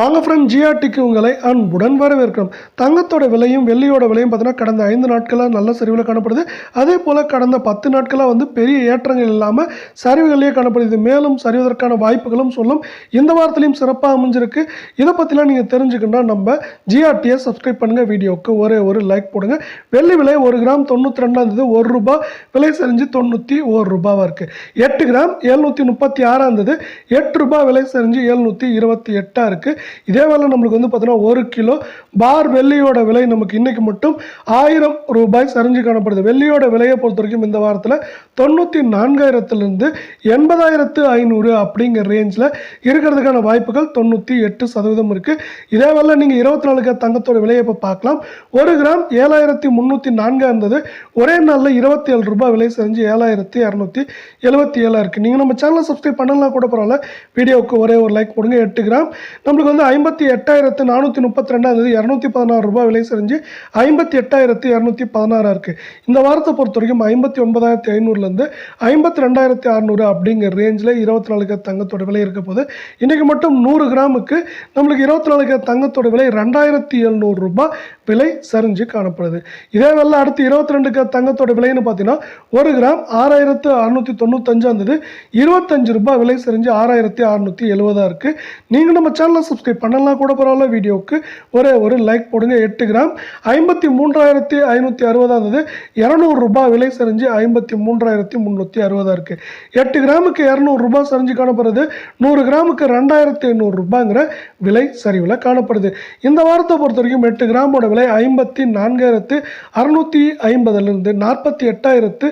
வாங்க ஃப்ரெண்ட் ஜிஆர்டிக்கு உங்களை அன்புடன் வரவேற்கிறோம். தங்கத்தோட விலையும் வெள்ளியோட விலையும் பார்த்தீங்கன்னா கடந்த ஐந்து நாட்களாக நல்ல சரிவில் காணப்படுது. அதே போல் கடந்த பத்து நாட்களாக வந்து பெரிய ஏற்றங்கள் இல்லாமல் சரிவுகளிலே காணப்படுது. மேலும் சரிவதற்கான வாய்ப்புகளும் சொல்லும். இந்த வாரத்திலையும் சிறப்பாக அமைஞ்சிருக்கு. இதை பற்றிலாம் நீங்கள் தெரிஞ்சுக்கணும்னா நம்ம ஜிஆர்டியை சப்ஸ்கிரைப் பண்ணுங்கள் வீடியோவுக்கு ஒரே ஒரு லைக் போடுங்க. வெள்ளி விலை ஒரு கிராம் தொண்ணூற்றி ரெண்டாம் இருந்தது ஒரு ரூபா விலை சரிஞ்சு தொண்ணூற்றி ஒரு ரூபாவாக இருக்குது எட்டு கிராம் எழுநூற்றி முப்பத்தி ஆறாம் இருந்தது எட்டு ரூபாய் விலை சரிஞ்சு எழுநூற்றி இருபத்தி எட்டாக இருக்குது இதே வேலை நம்மளுக்கு வந்து பார்த்தீங்கன்னா ஒரு கிலோ பார் வெள்ளியோட விலை நமக்கு இன்றைக்கி மட்டும் ஆயிரம் ரூபாய் சரிஞ்சு காணப்படுது. வெள்ளியோட விலையை பொறுத்த வரைக்கும் இந்த வாரத்தில் தொண்ணூற்றி நான்காயிரத்துலேருந்து எண்பதாயிரத்து ஐநூறு அப்படிங்கிற ரேஞ்சில் இருக்கிறதுக்கான வாய்ப்புகள் தொண்ணூற்றி எட்டு சதவீதம் இருக்குது இதே வேலை நீங்கள் இருபத்தி நாலுக்கு தங்கத்தோட விலையை இப்போ பார்க்கலாம். ஒரு கிராம் ஏழாயிரத்தி முந்நூற்றி நான்காக இருந்தது. ஒரே நாளில் இருபத்தி ஏழு ரூபாய் விலை செஞ்சு ஏழாயிரத்தி இரநூத்தி எழுபத்தி ஏழாக இருக்குது நீங்கள் நம்ம சேனலை சப்ஸ்கிரைப் பண்ணலாம் கூட பரவாயில்ல. வீடியோவுக்கு ஒரே ஒரு லைக் போடுங்க எட்டு கிராம். நம்மளுக்கு வந்து ஐம்பத்தி எட்டாயிரத்து நானூற்றி முப்பத்தி ரெண்டாம் தேதி இரநூத்தி பதினாறு ரூபாய் விலை செஞ்சு ஐம்பத்தி எட்டாயிரத்து இரநூத்தி பதினாறாக இருக்குது இந்த வாரத்தை பொறுத்த வரைக்கும் ஐம்பத்தி ஒன்பதாயிரத்தி ஐநூறுலேருந்து ஐம்பத்தி ரெண்டாயிரத்தி அறநூறு அப்படிங்கிற ரேஞ்சில் இருபத்தி நாலு கேரட் தங்கத்தோட விலை இருக்க போது இன்றைக்கி மட்டும் நூறு கிராமுக்கு நம்மளுக்கு இருபத்தி நாலு கேரட் தங்கத்தோட விலை ரெண்டாயிரத்தி எழுநூறு ரூபாய். விலை சரிஞ்சு காணப்படுது. இதே வேலை அடுத்து இருபத்தி ரெண்டு கேரட் தங்கத்தோட விலைன்னு பார்த்தீங்கன்னா ஒரு கிராம் ஆறாயிரத்து அறுநூற்றி தொண்ணூத்தஞ்சாக இருந்தது இருபத்தஞ்சு ரூபாய் விலை சரிஞ்சு ஆறாயிரத்தி அறுநூற்றி எழுபதாக இருக்குது நீங்கள் நம்ம சேனலை சப்ஸ்கிரைப் பண்ணலாம் கூட பரவாயில்ல வீடியோவுக்கு ஒரே ஒரு லைக் போடுங்க. எட்டு கிராம் ஐம்பத்தி மூன்றாயிரத்தி ஐநூற்றி அறுபதாக இருந்தது இரநூறு ரூபாய் விலை சரிஞ்சு ஐம்பத்தி மூன்றாயிரத்தி முந்நூற்றி அறுபதாக இருக்குது எட்டு கிராமுக்கு இரநூறு ரூபாய் சரிஞ்சு காணப்படுறது நூறு கிராமுக்கு ரெண்டாயிரத்தி எண்ணூறு ரூபாங்கிற விலை சரிவில் காணப்படுது. இந்த வாரத்தை பொறுத்த வரைக்கும் எட்டு கிராமோட விலை ஐம்பத்தி நான்காயிரத்து அறுநூற்றி ஐம்பதுலேருந்து நாற்பத்தி எட்டாயிரத்து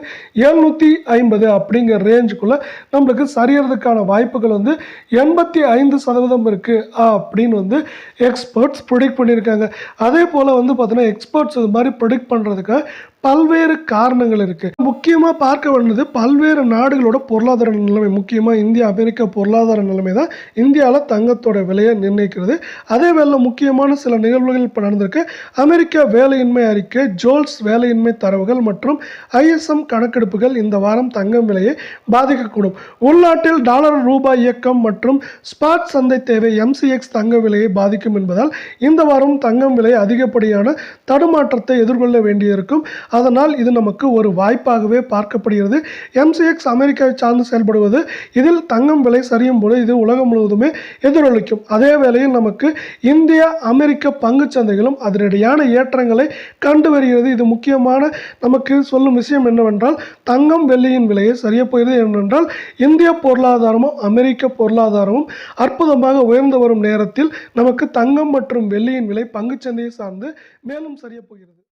எழுநூற்றி ஐம்பது அப்படிங்கிற ரேஞ்சுக்குள்ளே நம்மளுக்கு சரியறதுக்கான வாய்ப்புகள் வந்து எண்பத்தி ஐந்து சதவீதம் இருக்குது அப்படின்னு வந்து எக்ஸ்பர்ட்ஸ் ப்ரொடிக்ட் பண்ணியிருக்காங்க. அதே போல் வந்து பார்த்தீங்கன்னா எக்ஸ்பர்ட்ஸ் இது மாதிரி ப்ரொடிக்ட் பண்ணுறதுக்கு பல்வேறு காரணங்கள் இருக்குது முக்கியமாக பார்க்க வேண்டியது பல்வேறு நாடுகளோட பொருளாதார நிலைமை. முக்கியமாக இந்திய அமெரிக்க பொருளாதார நிலைமை தான் இந்தியாவில் தங்கத்தோட விலையை நிர்ணயிக்கிறது. அதே வேளையில் முக்கியமான சில நிகழ்வுகள் இப்போ நடந்திருக்கு. அமெரிக்க வேலையின்மை அறிக்கை ஜோல்ஸ் வேலையின்மை தரவுகள் மற்றும் ஐஎஸ்எம் கணக்கெடுப்புகள் இந்த வாரம் தங்கம் விலையை பாதிக்கக்கூடும். உள்நாட்டில் டாலர் ரூபாய் இயக்கம் மற்றும் ஸ்பாட் சந்தை தேவை எம்சிஎக்ஸ் தங்க விலையை பாதிக்கும் என்பதால் இந்த வாரம் தங்கம் விலை அதிகப்படியான தடுமாற்றத்தை எதிர்கொள்ள வேண்டியிருக்கும். அதனால் இது நமக்கு ஒரு வாய்ப்பாகவே பார்க்கப்படுகிறது. எம்சிஎக்ஸ் அமெரிக்காவை சார்ந்து செயல்படுவது இதில் தங்கம் விலை சரியும் போது இது உலகம் முழுவதுமே எதிரொலிக்கும். அதே வேளையில் நமக்கு இந்தியா அமெரிக்க பங்குச் சந்தைகளும் அதனிடையான ஏற்றங்களை கண்டு வருகிறது. இது முக்கியமான நமக்கு சொல்லும் விஷயம் என்னவென்றால் தங்கம் வெள்ளியின் விலையை சரிய போகிறது. என்னவென்றால் இந்திய பொருளாதாரமும் அமெரிக்க பொருளாதாரமும் அற்புதமாக உயர்ந்து வரும் நேரத்தில் நமக்கு தங்கம் மற்றும் வெள்ளியின் விலை பங்குச்சந்தையை சார்ந்து மேலும் சரிய போகிறது.